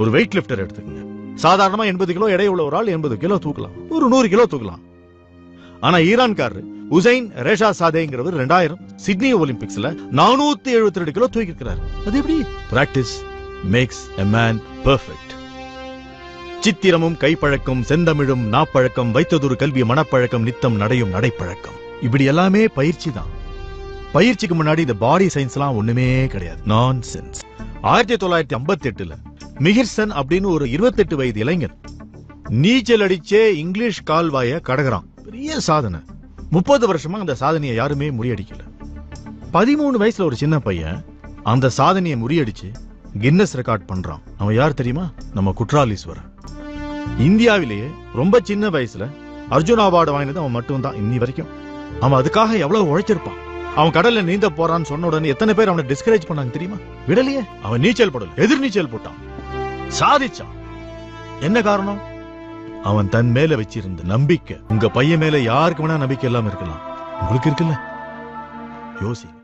ஒரு wait lift her எடுத்துக்கங்க. சாதாரணமா எண்பது கிலோ எடை உள்ள ஒரு ஆள் எண்பது கிலோ தூக்கலாம். ஒரு நூறு கிலோ தூக்கலாம். ஆனா ஈரான்காரர் உசைன் ரேஷா சாதேங்கிறவர் ரெண்டாயிரம் சிட்னி ஒலிம்பிக்ஸ்ல நானூத்தி எழுபத்தி ரெண்டு கிலோ தூக்கி இருக்கிறார் அது எப்படி? Practice makes a man perfect சித்திரமும் கைப்பழக்கம் செந்தமிழும் நாப்பழக்கம் வைத்ததொரு கல்வி மனப்பழக்கம் நித்தம் நடையும் நடைப்பழக்கம். இப்படி எல்லாமே பயிற்சி தான். பயிற்சிக்கு முன்னாடி இந்த பாடி சயின்ஸ்லாம் ஒண்ணுமே கிடையாது. நான் சென்ஸ் ஆயிரத்தி தொள்ளாயிரத்தி ஐம்பத்தி எட்டுல மிகிர்சன் அப்படின்னு ஒரு இருபத்தெட்டு வயது இளைஞர் நீச்சல் அடிச்சே இங்கிலீஷ் கால்வாய கடகிறான். பெரிய சாதனை. முப்பது வருஷமா அந்த சாதனையை யாருமே முறியடிக்கல. பதிமூணு வயசுல ஒரு சின்ன பையன் அந்த சாதனையை முறியடிச்சு கின்னஸ் ரெக்கார்ட் பண்றான். அவன் யார் தெரியுமா? நம்ம குற்றாலீஸ்வரன் இந்தியாவிலேயே ரொம்ப சின்ன வயசுல அர்ஜுன் அவார்டு வாங்கினது அவன் மட்டும்தான் இன்னி வரைக்கும். அவன் அதுக்காக எவ்வளவு உழைச்சிருப்பான். அவன் கடல்ல நீந்த போறான்னு சொன்ன உடனே எத்தனை பேர் அவனை டிஸ்கரேஜ் பண்ணாங்க தெரியுமா? விடலையே. அவன் நீச்சல் போடல. எதிர் நீச்சல் போட்டான். சாதிச்சான் என்ன காரணம்? அவன் தன் மேல வச்சிருந்த நம்பிக்கை. உங்க பையன் மேல யாருக்கு வேணா நம்பிக்கை இல்லாம இருக்கலாம். உங்களுக்கு இருக்குல்ல? யோசி.